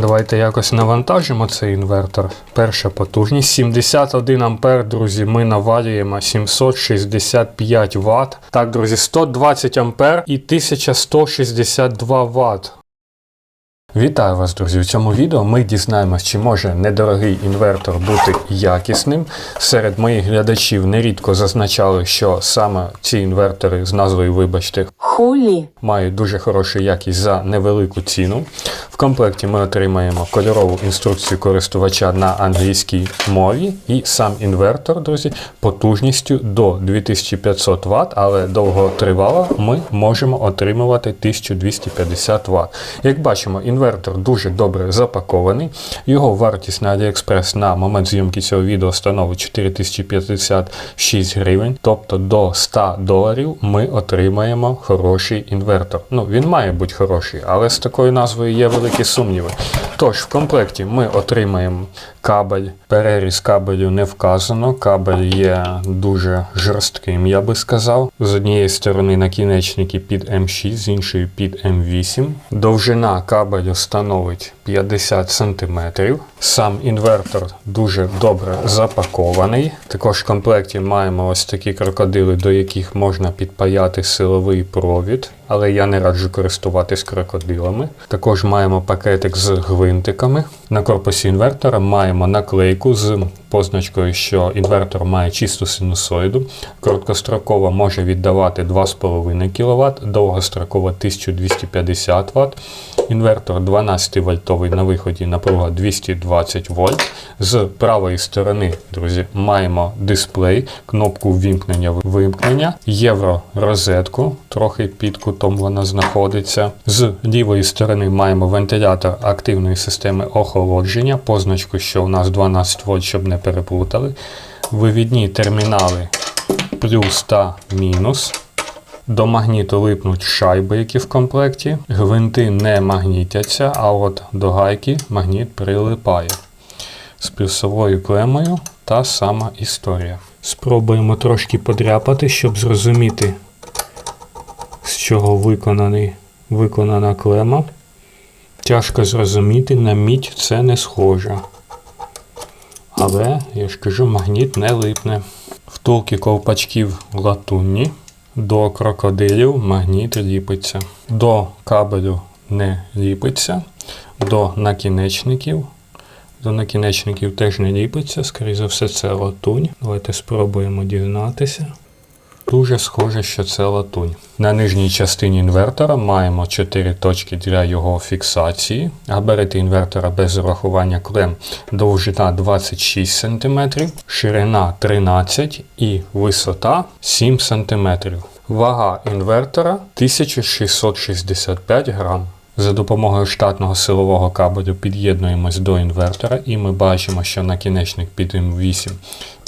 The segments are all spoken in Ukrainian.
Давайте якось навантажимо цей інвертор. Перша потужність 71 ампер, друзі. Ми навалюємо 765 Вт. Так, друзі, 120 ампер і 1162 Вт. Вітаю вас, друзі! У цьому відео ми дізнаємось, чи може недорогий інвертор бути якісним. Серед моїх глядачів нерідко зазначали, що саме ці інвертори з назвою, вибачте, Хулі. мають дуже хорошу якість за невелику ціну. В комплекті ми отримаємо кольорову інструкцію користувача на англійській мові і сам інвертор, друзі, потужністю до 2500 Вт, але довготривало ми можемо отримувати 1250 Вт. Як бачимо, інвертор дуже добре запакований. Його вартість на AliExpress на момент зйомки цього відео становить 4056 гривень, тобто до 100 доларів ми отримаємо хороший інвертор. Ну, він має бути хороший, але з такою назвою є великі сумніви. Тож, в комплекті ми отримаємо кабель. Переріз кабелю не вказано. Кабель є дуже жорстким, я би сказав. З однієї сторони накінечники під М6, з іншої під М8. Довжина кабелю становить 50 см. Сам інвертор дуже добре запакований. Також в комплекті маємо ось такі крокодили, до яких можна підпаяти силовий провід, але я не раджу користуватись крокодилами. Також маємо пакетик з гвинтиками. На корпусі інвертора маємо наклейку з позначкою, що інвертор має чисту синусоїду. Короткостроково може віддавати 2,5 кВт, довгостроково 1250 Вт. Інвертор 12 вольтовий на виході напруга 220 вольт. З правої сторони, друзі, маємо дисплей, кнопку ввімкнення вимкнення, євро розетку, трохи під кутом вона знаходиться. З лівої сторони маємо вентилятор активної системи охолодження, позначку, що у нас 12 вольт, щоб не переплутали. Вивідні термінали плюс та мінус. До магніту липнуть шайби, які в комплекті. Гвинти не магнітяться, а от до гайки магніт прилипає. З плюсовою клемою та сама історія. Спробуємо трошки подряпати, щоб зрозуміти, з чого виконаний, виконана клема. Тяжко зрозуміти, на мідь це не схоже. Але, я ж кажу, магніт не липне. Втулки ковпачків латунні. До крокодилів магніт ліпиться. До кабелю не ліпиться. До накінечників. До накінечників теж не ліпиться, скоріше за все, це латунь. Давайте спробуємо дізнатися. Дуже схоже, що це латунь. На нижній частині інвертора маємо 4 точки для його фіксації. Габарити інвертора без урахування клем довжина 26 см, ширина 13 і висота 7 см. Вага інвертора 1665 грам. За допомогою штатного силового кабелю під'єднуємось до інвертора і ми бачимо, що накінечник під М8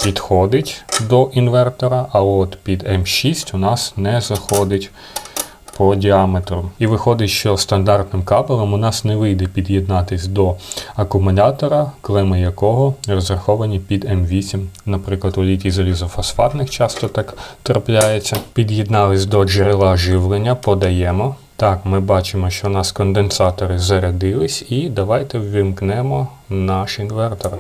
підходить до інвертора, а от під М6 у нас не заходить по діаметру. І виходить, що стандартним кабелем у нас не вийде під'єднатись до акумулятора, клеми якого розраховані під М8. Наприклад, у літій залізофосфатних часто так трапляється. Під'єднались до джерела живлення, подаємо. Так, ми бачимо, що у нас конденсатори зарядились, і давайте ввімкнемо наш інвертор.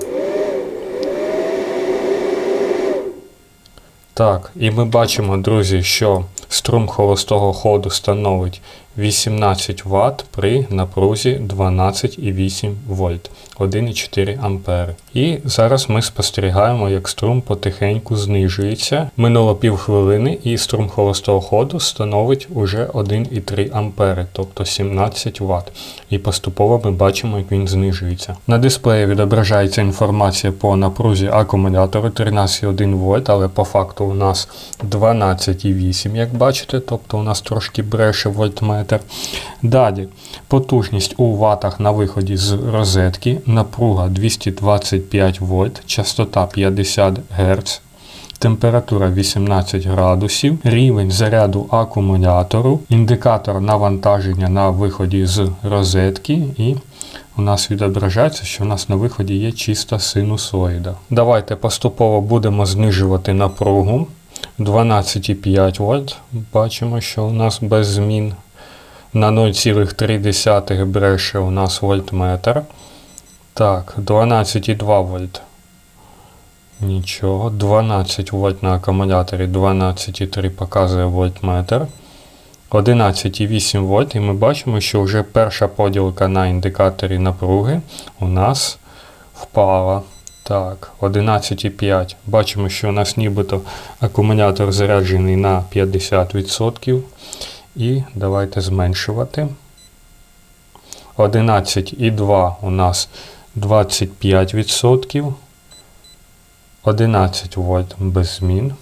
Так, і ми бачимо, друзі, що струм холостого ходу становить 18 Вт при напрузі 12,8 вольт, 1,4 ампери. І зараз ми спостерігаємо, як струм потихеньку знижується. Минуло півхвилини, і струм холостого ходу становить уже 1,3 ампери, тобто 17 Вт. І поступово ми бачимо, як він знижується. На дисплеї відображається інформація по напрузі акумулятору 13,1 вольт, але по факту у нас 12,8, як бачите, тобто у нас трошки бреше вольтметр. Далі потужність у ватах на виході з розетки, напруга 225 вольт, частота 50 Гц. Температура 18 градусів, рівень заряду акумулятору, індикатор навантаження на виході з розетки, і у нас відображається, що у нас на виході є чиста синусоїда. Давайте поступово будемо знижувати напругу. 12,5 вольт. Бачимо, що у нас без змін На 0,3 бреше у нас вольтметр. Так, 12,2 вольт. Нічого. 12 вольт на акумуляторі, 12,3 показує вольтметр. 11,8 вольт, і ми бачимо, що вже перша поділка на індикаторі напруги у нас впала. Так, 11,5. Бачимо, що у нас нібито акумулятор заряджений на 50%. І давайте зменшувати. 11,2 у нас 25%. 11 вольт без змін.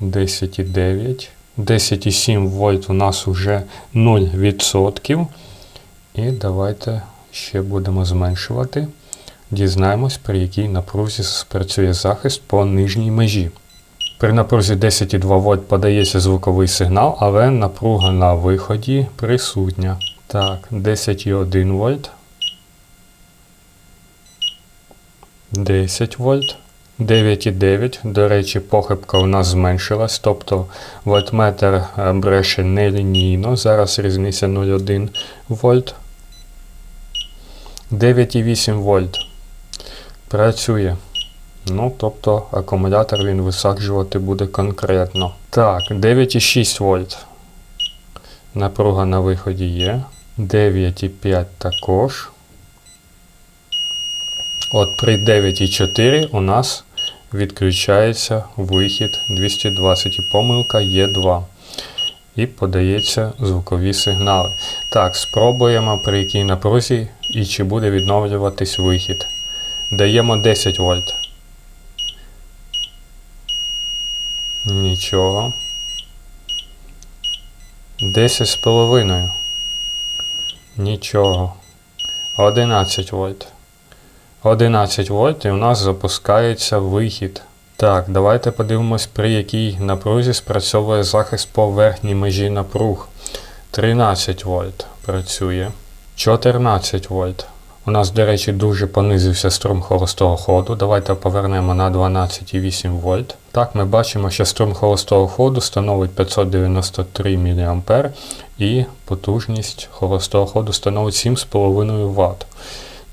10,9. 10,7 вольт у нас вже 0%. І давайте ще будемо зменшувати. Дізнаємось, при якій напрузі спрацює захист по нижній межі. При напрузі 10,2 вольт подається звуковий сигнал, але напруга на виході присутня. Так, 10,1 вольт. 10 вольт. 9,9. До речі, похибка у нас зменшилась, тобто вольтметр е, бреше нелінійно. Зараз різниця 0,1 вольт. 9,8 вольт. Працює. Ну, тобто акумулятор він висаджувати буде конкретно. Так, 9,6 вольт. Напруга на виході є. 9,5 також. От при 9,4 у нас відключається вихід 220 і помилка є 2. І подається звукові сигнали. Так, спробуємо при якій напрузі і чи буде відновлюватись вихід. Даємо 10 вольт. Нічого. 10 з половиною. Нічого. 11 вольт. 11 вольт і у нас запускається вихід. Так, давайте подивимось, при якій напрузі спрацьовує захист по верхній межі напруг. 13 вольт працює. 14 вольт. У нас, до речі, дуже понизився струм холостого ходу. Давайте повернемо на 12,8 вольт. Так, ми бачимо, що струм холостого ходу становить 593 мА і потужність холостого ходу становить 7,5 Вт.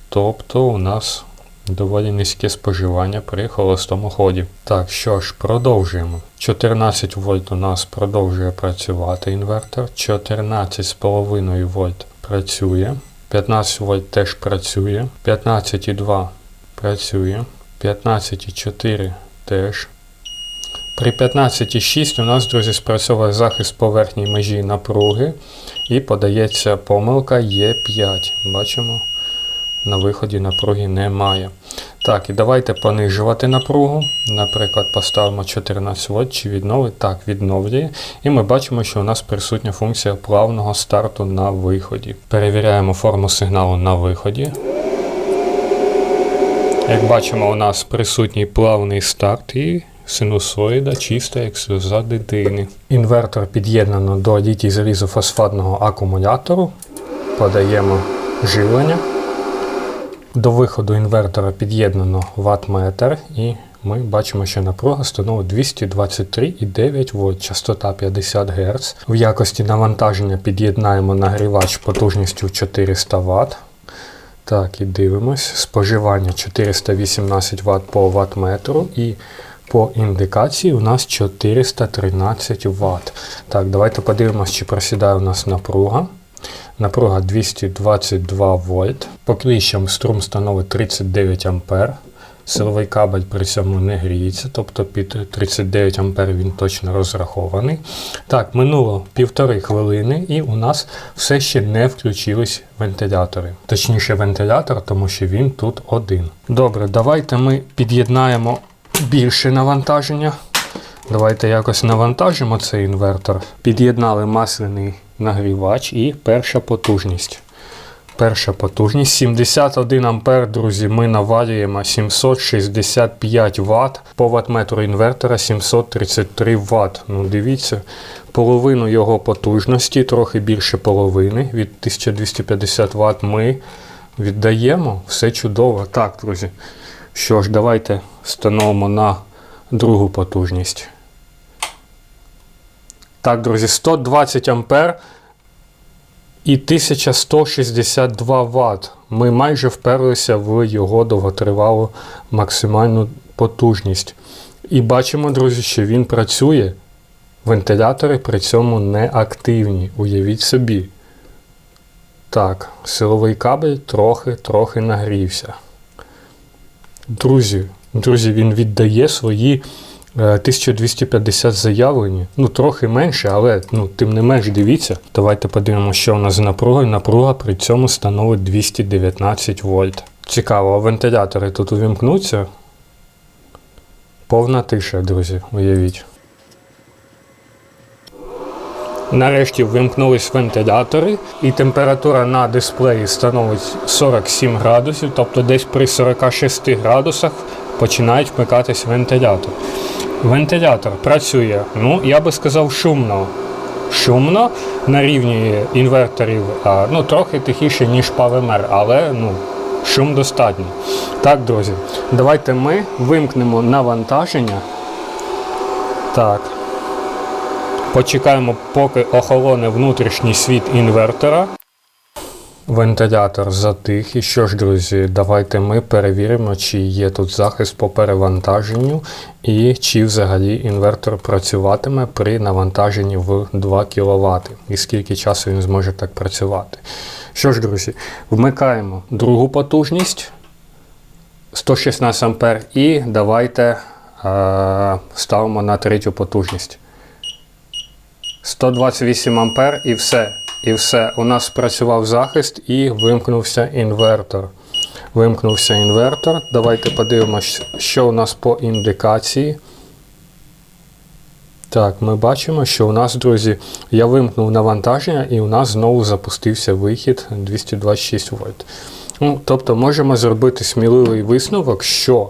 Тобто у нас доволі низьке споживання при холостому ході. Так, що ж, продовжуємо. 14 вольт у нас продовжує працювати інвертор. 14,5 вольт працює. 15 вольт теж працює. 15,2 працює. 15,4 теж. При 15,6 у нас, друзі, спрацьовує захист поверхній межі напруги і подається помилка Е5. Бачимо, на виході напруги немає. Так, і давайте понижувати напругу. Наприклад, поставимо 14 вольт чи відновить. Так, відновлює. І ми бачимо, що у нас присутня функція плавного старту на виході. Перевіряємо форму сигналу на виході. Як бачимо, у нас присутній плавний старт і синусоїда чиста, як сльоза дитини. Інвертор під'єднано до літій залізофосфатного акумулятору. Подаємо живлення. До виходу інвертора під'єднано ваттметр і ми бачимо, що напруга становить 223,9 вольт, частота 50 Гц. В якості навантаження під'єднаємо нагрівач потужністю 400 Вт. Так, і дивимось. Споживання 418 Вт по ваттметру і по індикації у нас 413 Вт. Так, давайте подивимось, чи просідає у нас напруга. Напруга 222 вольт. По кліщам струм становить 39 А. Силовий кабель при цьому не гріється, тобто під 39 А він точно розрахований. Так, минуло півтори хвилини, і у нас все ще не включились вентилятори. Точніше, вентилятор, тому що він тут один. Добре, давайте ми під'єднаємо більше навантаження. Давайте якось навантажимо цей інвертор. Під'єднали масляний нагрівач і перша потужність. Перша потужність 71 А, друзі, ми навалюємо 765 Вт. По ваттметру інвертора 733 Вт. Ну, дивіться, половину його потужності, трохи більше половини від 1250 Вт ми віддаємо. Все чудово. Так, друзі. Що ж, давайте встановимо на другу потужність. Так, друзі, 120 ампер і 1162 Вт. Ми майже вперлися в його довготривалу максимальну потужність. І бачимо, друзі, що він працює. Вентилятори при цьому не активні. Уявіть собі. Так, силовий кабель трохи-трохи нагрівся. Друзі, друзі, він віддає свої 1250 заявлені. Ну, трохи менше, але ну, тим не менш дивіться. Давайте подивимося, що у нас з напругою. Напруга при цьому становить 219 вольт. Цікаво, вентилятори тут увімкнуться. Повна тиша, друзі, уявіть. Нарешті вимкнулись вентилятори, і температура на дисплеї становить 47 градусів, тобто десь при 46 градусах починають вмикатись вентилятор. Вентилятор працює, ну я би сказав, шумно. Шумно на рівні інверторів, ну трохи тихіше, ніж ПВМР, але ну, шум достатній. Так, друзі, давайте ми вимкнемо навантаження. Так. Почекаємо, поки охолоне внутрішній світ інвертора. Вентилятор затих. І що ж, друзі, давайте ми перевіримо, чи є тут захист по перевантаженню і чи взагалі інвертор працюватиме при навантаженні в 2 кВт. І скільки часу він зможе так працювати. Що ж, друзі, вмикаємо другу потужність 116 А і давайте е- ставимо на третю потужність. 128 ампер і все. І все. У нас спрацював захист і вимкнувся інвертор. Вимкнувся інвертор. Давайте подивимося, що у нас по індикації. Так, ми бачимо, що у нас, друзі, я вимкнув навантаження і у нас знову запустився вихід 226 вольт. Ну, тобто можемо зробити сміливий висновок, що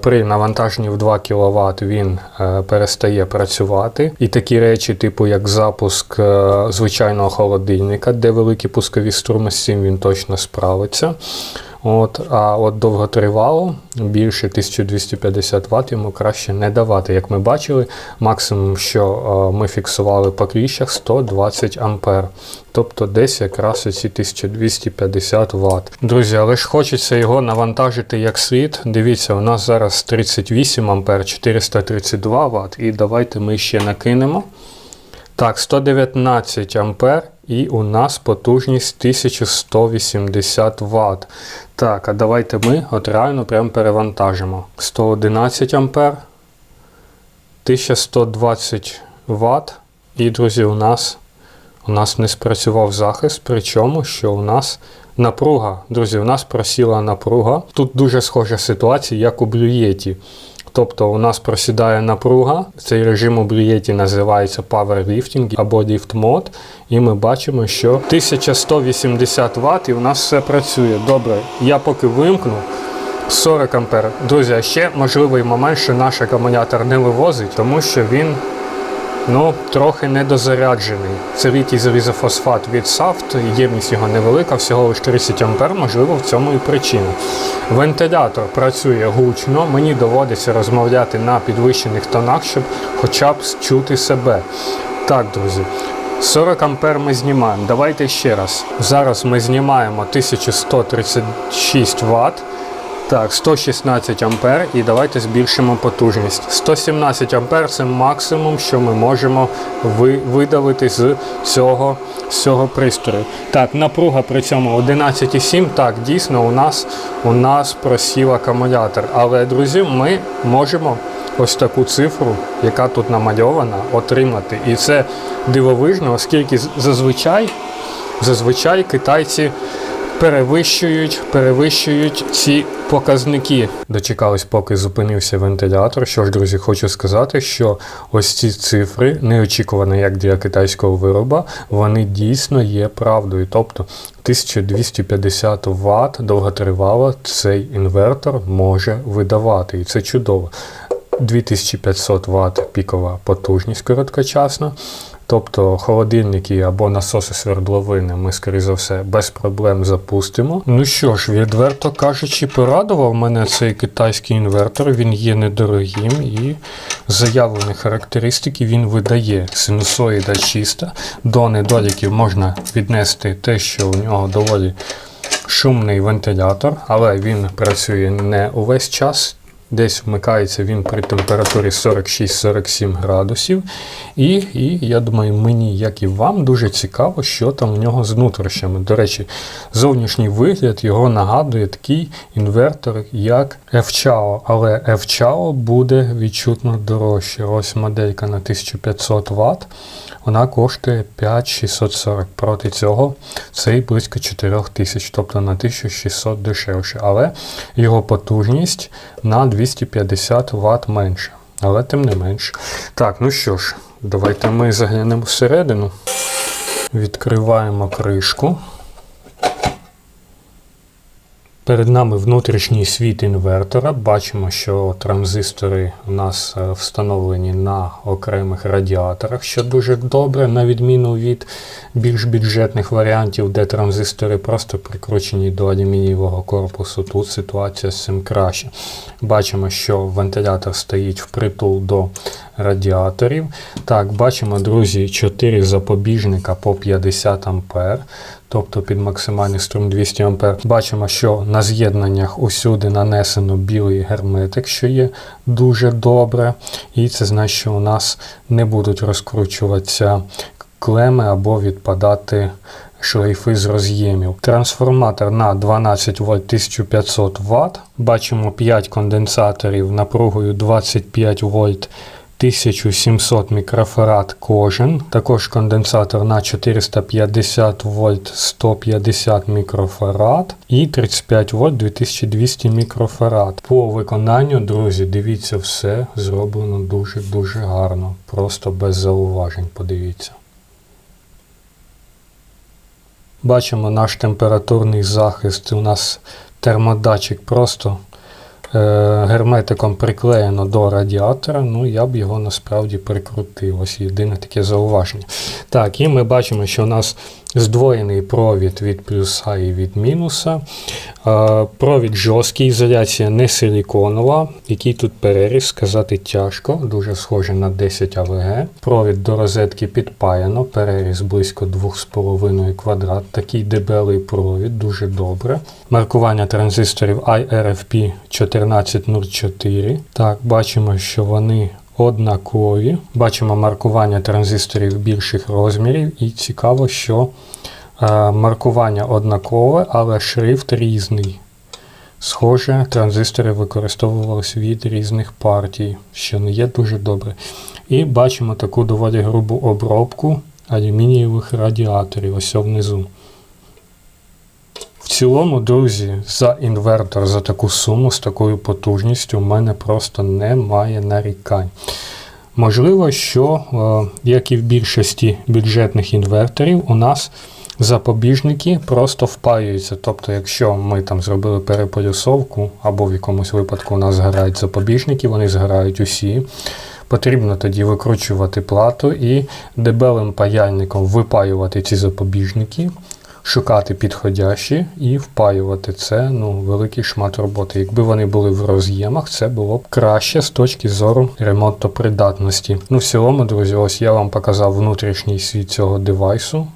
при навантаженні в 2 кВт він е, перестає працювати. І такі речі, типу як запуск е, звичайного холодильника, де великі пускові струми, з цим він точно справиться. От, а от довготривало більше 1250 Вт йому краще не давати. Як ми бачили, максимум, що е, ми фіксували по кліщах 120 А. Тобто десь якраз оці 1250 Вт. Друзі, але ж хочеться його навантажити як слід. Дивіться, у нас зараз 38 А, 432 Вт. І давайте ми ще накинемо. Так, 119 ампер і у нас потужність 1180 Вт. Так, а давайте ми от реально прям перевантажимо. 111 ампер, 1120 Вт. І, друзі, у нас у нас не спрацював захист, причому що у нас напруга. Друзі, у нас просіла напруга. Тут дуже схожа ситуація, як у блюєті. Тобто у нас просідає напруга, цей режим у брієті називається Powerlifting або Lift Mode, і ми бачимо, що 1180 Вт і у нас все працює. Добре, я поки вимкну 40 ампер. Друзі, ще можливий момент, що наш акумулятор не вивозить, тому що він ну, трохи недозаряджений. Це літій залізофосфат від SAFT, ємність його невелика, всього лише 30 А, можливо, в цьому і причина. Вентилятор працює гучно, мені доводиться розмовляти на підвищених тонах, щоб хоча б чути себе. Так, друзі. 40 ампер ми знімаємо. Давайте ще раз. Зараз ми знімаємо 1136 Вт. Так, 116 ампер і давайте збільшимо потужність. 117 ампер це максимум, що ми можемо ви, видавити з цього, з цього пристрою. Так, напруга при цьому 11,7. Так, дійсно, у нас, у нас просів акумулятор. Але, друзі, ми можемо ось таку цифру, яка тут намальована, отримати. І це дивовижно, оскільки зазвичай, зазвичай китайці перевищують, перевищують ці показники. Дочекались, поки зупинився вентилятор. Що ж, друзі, хочу сказати, що ось ці цифри, неочікувані як для китайського вироба, вони дійсно є правдою. Тобто 1250 Вт довготривало цей інвертор може видавати. І це чудово. 2500 Вт пікова потужність короткочасна. Тобто холодильники або насоси свердловини ми, скоріше за все, без проблем запустимо. Ну що ж, відверто кажучи, порадував мене цей китайський інвертор. Він є недорогим і заявлені характеристики він видає. Синусоїда чиста. До недоліків можна віднести те, що у нього доволі шумний вентилятор, але він працює не увесь час. Десь вмикається він при температурі 46-47 градусів. І, і я думаю, мені, як і вам, дуже цікаво, що там у нього з нутрощами. До речі, зовнішній вигляд його нагадує такий інвертор, як FCHAO, але FCHAO буде відчутно дорожче. Ось моделька на 1500 Вт. Вона коштує 5640 проти цього цей близько 4000, тобто на 1600 дешевше. Але його потужність на 250 Вт менше. Але тим не менш. Так, ну що ж, давайте ми заглянемо всередину. Відкриваємо кришку. Перед нами внутрішній світ інвертора. Бачимо, що транзистори у нас е, встановлені на окремих радіаторах, що дуже добре, на відміну від більш бюджетних варіантів, де транзистори просто прикручені до алюмінієвого корпусу. Тут ситуація з цим краще. Бачимо, що вентилятор стоїть впритул до радіаторів. Так, бачимо, друзі, 4 запобіжника по 50 А тобто під максимальний струм 200 А. Бачимо, що на з'єднаннях усюди нанесено білий герметик, що є дуже добре. І це значить, що у нас не будуть розкручуватися клеми або відпадати шлейфи з роз'ємів. Трансформатор на 12 вольт 1500 Вт. Бачимо 5 конденсаторів напругою 25 вольт. 1700 мікрофарад кожен. Також конденсатор на 450 вольт 150 мікрофарад і 35 вольт 2200 мікрофарад. По виконанню, друзі, дивіться, все зроблено дуже-дуже гарно. Просто без зауважень, подивіться. Бачимо наш температурний захист. У нас термодатчик просто герметиком приклеєно до радіатора, ну я б його насправді прикрутив. Ось єдине таке зауваження. Так, і ми бачимо, що у нас здвоєний провід від плюса і від мінуса. Провід жорсткий, ізоляція не силіконова. Який тут переріз, сказати тяжко, дуже схоже на 10 АВГ. Провід до розетки підпаяно, переріз близько 2,5 квадрат. Такий дебелий провід, дуже добре. Маркування транзисторів IRFP 1404. Так, бачимо, що вони однакові. Бачимо маркування транзисторів більших розмірів, і цікаво, що е, маркування однакове, але шрифт різний. Схоже, транзистори використовувалися від різних партій, що не є дуже добре. І бачимо таку доволі грубу обробку алюмінієвих радіаторів ось внизу. Цілому, друзі, за інвертор за таку суму з такою потужністю в мене просто немає нарікань. Можливо, що, е, як і в більшості бюджетних інверторів, у нас запобіжники просто впаюються. Тобто, якщо ми там зробили переполюсовку, або в якомусь випадку у нас згорають запобіжники, вони згорають усі. Потрібно тоді викручувати плату і дебелим паяльником випаювати ці запобіжники шукати підходящі і впаювати це ну, великий шмат роботи. Якби вони були в роз'ємах, це було б краще з точки зору ремонтопридатності. Ну, в цілому, друзі, ось я вам показав внутрішній світ цього девайсу.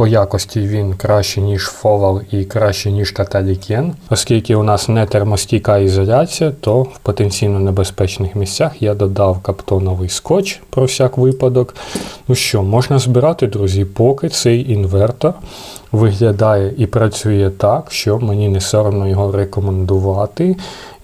По якості він краще, ніж Foval і краще, ніж Каталікен. Оскільки у нас не термостійка ізоляція, то в потенційно небезпечних місцях я додав каптоновий скотч про всяк випадок. Ну що, можна збирати, друзі, поки цей інвертор виглядає і працює так, що мені не соромно його рекомендувати.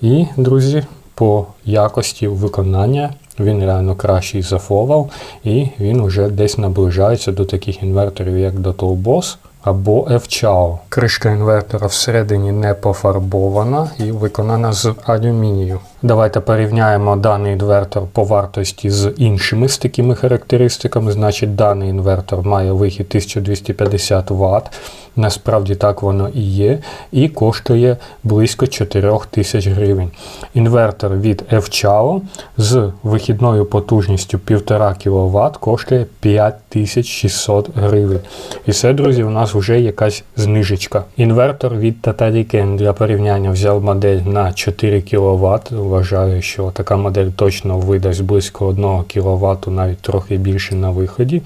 І, друзі, по якості виконання він реально кращий за Фовал, і він вже десь наближається до таких інверторів, як до Toolboss, або FCHAO. Кришка інвертора всередині не пофарбована і виконана з алюмінію. Давайте порівняємо даний інвертор по вартості з іншими з такими характеристиками. Значить, даний інвертор має вихід 1250 Вт. Насправді так воно і є, і коштує близько 4000 гривень. Інвертор від FCHAO з вихідною потужністю 1,5 кВт коштує 5600 гривень. І це, друзі, у нас вже якась знижечка. Інвертор від Tatariken для порівняння взяв модель на 4 кВт. Вважаю, що така модель точно видасть близько 1 кВт, навіть трохи більше на виході.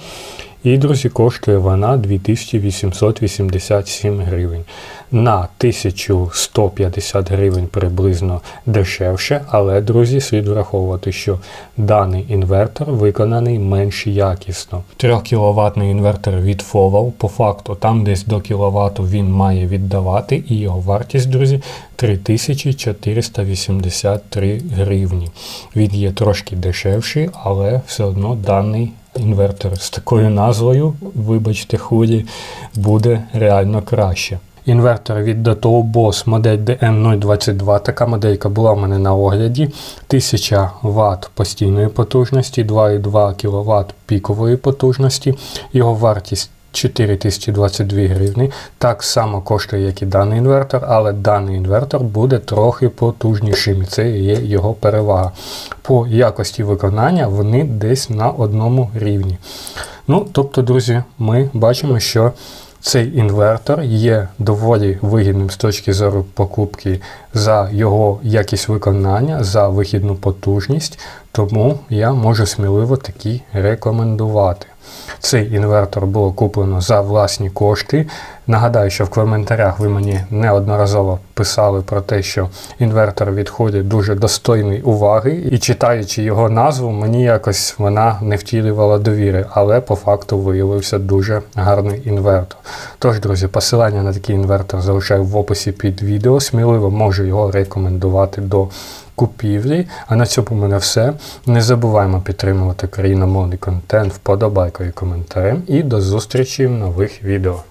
І, друзі, коштує вона 2887 гривень. На 1150 гривень приблизно дешевше, але, друзі, слід враховувати, що даний інвертор виконаний менш якісно. 3 кВт інвертор від FOVAL, по факту, там десь до кВт він має віддавати, і його вартість, друзі, 3483 гривні. Він є трошки дешевший, але все одно даний інвертор з такою назвою, вибачте, худі, буде реально краще. Інвертор від Dato Boss модель DM022. Така моделька була в мене на огляді. 1000 Вт постійної потужності, 2,2 кВт пікової потужності. Його вартість 4022 гривні. Так само коштує, як і даний інвертор, але даний інвертор буде трохи потужнішим. і Це є його перевага. По якості виконання вони десь на одному рівні. Ну, тобто, друзі, ми бачимо, що цей інвертор є доволі вигідним з точки зору покупки за його якість виконання, за вихідну потужність, тому я можу сміливо такий рекомендувати. Цей інвертор було куплено за власні кошти. Нагадаю, що в коментарях ви мені неодноразово писали про те, що інвертор відходить дуже достойної уваги, і читаючи його назву, мені якось вона не втілювала довіри, але по факту виявився дуже гарний інвертор. Тож, друзі, посилання на такий інвертор залишаю в описі під відео. Сміливо можу його рекомендувати до купівлі. А на цьому у мене все. Не забуваємо підтримувати країномовний контент вподобайкою і коментарем. І до зустрічі в нових відео.